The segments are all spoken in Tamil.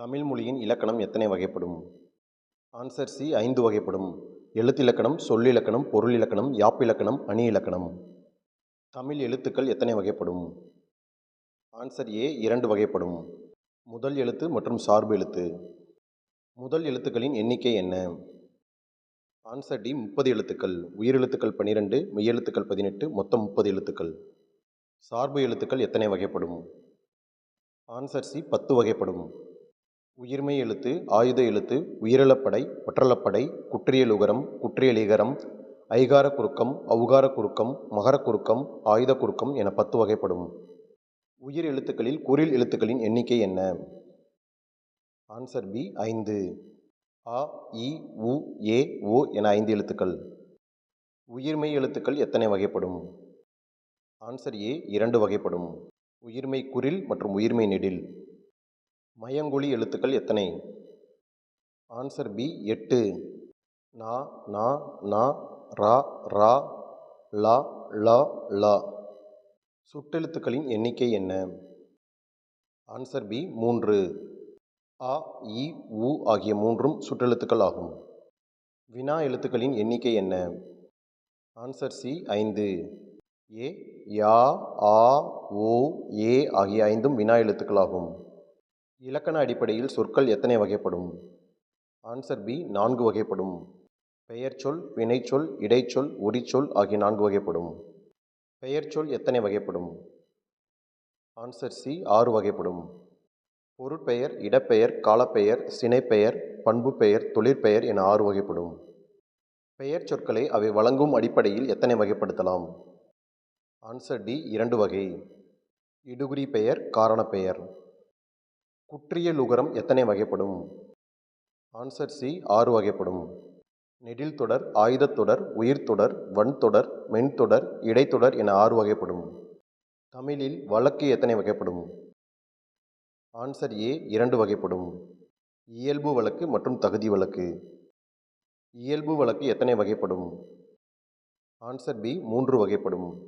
தமிழ் மொழியின் இலக்கணம் எத்தனை வகைப்படும்? ஆன்சர் சி ஐந்து வகைப்படும். எழுத்திலக்கணம் சொல்லிலக்கணம் பொருள் இலக்கணம் யாப்பிலக்கணம் அணி இலக்கணம். தமிழ் எழுத்துக்கள் எத்தனை வகைப்படும்? ஆன்சர் ஏ இரண்டு வகைப்படும். முதல் எழுத்து மற்றும் சார்பு எழுத்து. முதல் எழுத்துக்களின் எண்ணிக்கை என்ன? ஆன்சர் டி முப்பது எழுத்துக்கள். உயிரெழுத்துக்கள் பன்னிரெண்டு மெய்யெழுத்துக்கள் பதினெட்டு மொத்தம் முப்பது எழுத்துக்கள். சார்பு எழுத்துக்கள் எத்தனை வகைப்படும்? ஆன்சர் சி பத்து வகைப்படும். உயிர்மெய் எழுத்து ஆயுத எழுத்து உயிரிழப்படை ஒற்றலப்படை குற்றியலுகரம் குற்றியலிகரம் ஐகார குறுக்கம் அவுகார குறுக்கம் மகர குறுக்கம் ஆயுத குறுக்கம் என பத்து வகைப்படும். உயிர் எழுத்துக்களில் குறில் எழுத்துக்களின் எண்ணிக்கை என்ன? ஆன்சர் பி ஐந்து. அ இ உ ஏ ஓ என ஐந்து எழுத்துக்கள். உயிர்மெய் எழுத்துக்கள் எத்தனை வகைப்படும்? ஆன்சர் ஏ இரண்டு வகைப்படும். உயிர்மெய் குரில் மற்றும் உயிர்மெய் நெடில். மயங்கொலி எழுத்துக்கள் எத்தனை? ஆன்சர் பி எட்டு. நா நா நா ரா ரா லா லா லா. சுட்டெழுத்துக்களின் எண்ணிக்கை என்ன? ஆன்சர் பி மூன்று. ஆ இ உ ஆகிய மூன்றும் சுற்றெழுத்துக்கள் ஆகும். வினா எழுத்துக்களின் எண்ணிக்கை என்ன? ஆன்சர் சி ஐந்து. ஏ யா ஆ ஓ ஏ ஆகிய ஐந்தும் வினா எழுத்துக்களாகும். இலக்கண அடிப்படையில் சொற்கள் எத்தனை வகைப்படும்? ஆன்சர் பி நான்கு வகைப்படும். பெயர்ச்சொல் வினைச்சொல் இடைச்சொல் உரிச்சொல் ஆகிய நான்கு வகைப்படும். பெயர்ச்சொல் எத்தனை வகைப்படும்? ஆன்சர் சி ஆறு வகைப்படும். பொருட்பெயர் இடப்பெயர் காலப்பெயர் சினைப்பெயர் பண்புப்பெயர் தொழிற்பெயர் என ஆறு வகைப்படும். பெயர் சொற்களை அவை வழங்கும் அடிப்படையில் எத்தனை வகைப்படுத்தலாம்? ஆன்சர் டி இரண்டு வகை. இடுகுறி பெயர் காரணப்பெயர். குற்றியலுகரம் எத்தனை வகைப்படும்? ஆன்சர் சி ஆறு வகைப்படும். நெடில் தொடர் ஆயுதத்தொடர் உயிர்த்தொடர் வன்தொடர் மென்தொடர் இடைத்தொடர் என ஆறு வகைப்படும். தமிழில் வழக்கு எத்தனை வகைப்படும்? ஆன்சர் ஏ இரண்டு வகைப்படும். இயல்பு வழக்கு மற்றும் தகுதி வழக்கு. இயல்பு வழக்கு எத்தனை வகைப்படும்? ஆன்சர் பி மூன்று வகைப்படும்.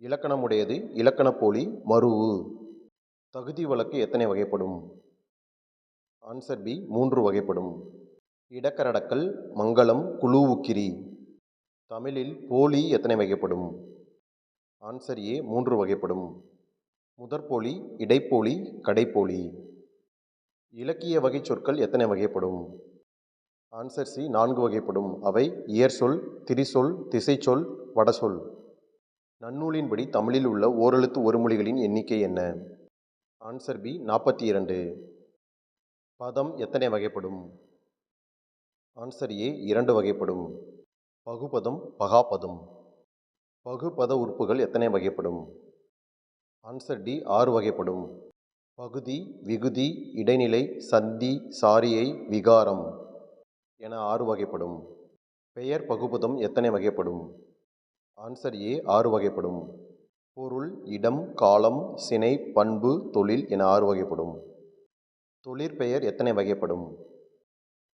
இலக்கணமுடையது இலக்கணப்போலி மருவு தகுதி வழக்கு எத்தனை வகைப்படும்? ஆன்சர் பி மூன்று வகைப்படும். இடக்கரடக்கல் மங்களம் குழூவுக்கிரி. தமிழில் போலி எத்தனை வகைப்படும்? ஆன்சர் ஏ மூன்று வகைப்படும். முதற்போலி இடைப்போலி கடைப்போலி. இலக்கிய வகை சொற்கள் எத்தனை வகைப்படும்? ஆன்சர் சி நான்கு வகைப்படும். அவை இயற்சொல் திரிசொல் திசைச்சொல் வடசொல் நன்னூலின்படி தமிழில் உள்ள ஓரெழுத்து ஒரு மொழிகளின் எண்ணிக்கை என்ன? ஆன்சர் பி நாற்பத்தி இரண்டு பதம் எத்தனை வகைப்படும்? ஆன்சர் ஏ இரண்டு வகைப்படும். பகுபதம் பகாபதம். பகுபத உறுப்புகள் எத்தனை வகைப்படும்? ஆன்சர் டி ஆறு வகைப்படும். பகுதி விகுதி இடைநிலை சந்தி சாரியை விகாரம் என ஆறு வகைப்படும். பெயர் பகுபதம் எத்தனை வகைப்படும்? ஆன்சர் ஏ ஆறு வகைப்படும். பொருள் இடம் காலம் சினை பண்பு தொழில் என ஆறு வகைப்படும். தொழிற்பெயர் எத்தனை வகைப்படும்?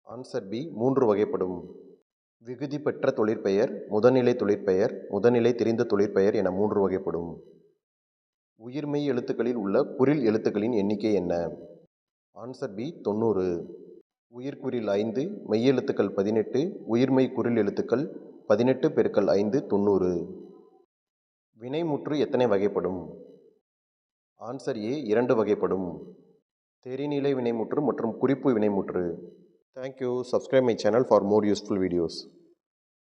ஆன்சர் பி மூன்று வகைப்படும். விகுதி பெற்ற தொழிற்பெயர் முதல்நிலை தொழிற்பெயர் முதநிலை தெரிந்த தொழிற்பெயர் என மூன்று வகைப்படும். உயிர்மெய் எழுத்துக்களில் உள்ள குறில் எழுத்துக்களின் எண்ணிக்கை என்ன? ஆன்சர் பி தொண்ணூறு. உயிர்குறில் ஐந்து மெய்யெழுத்துக்கள் பதினெட்டு உயிர்மெய் குறில் எழுத்துக்கள் பதினெட்டு பெருக்கல் ஐந்து தொண்ணூறு. வினைமுற்று எத்தனை வகைப்படும்? ஆன்சர் ஏ இரண்டு வகைப்படும். தெரிநிலை வினைமுற்று மற்றும் குறிப்பு வினைமுற்று. Thank you subscribe my channel for more useful videos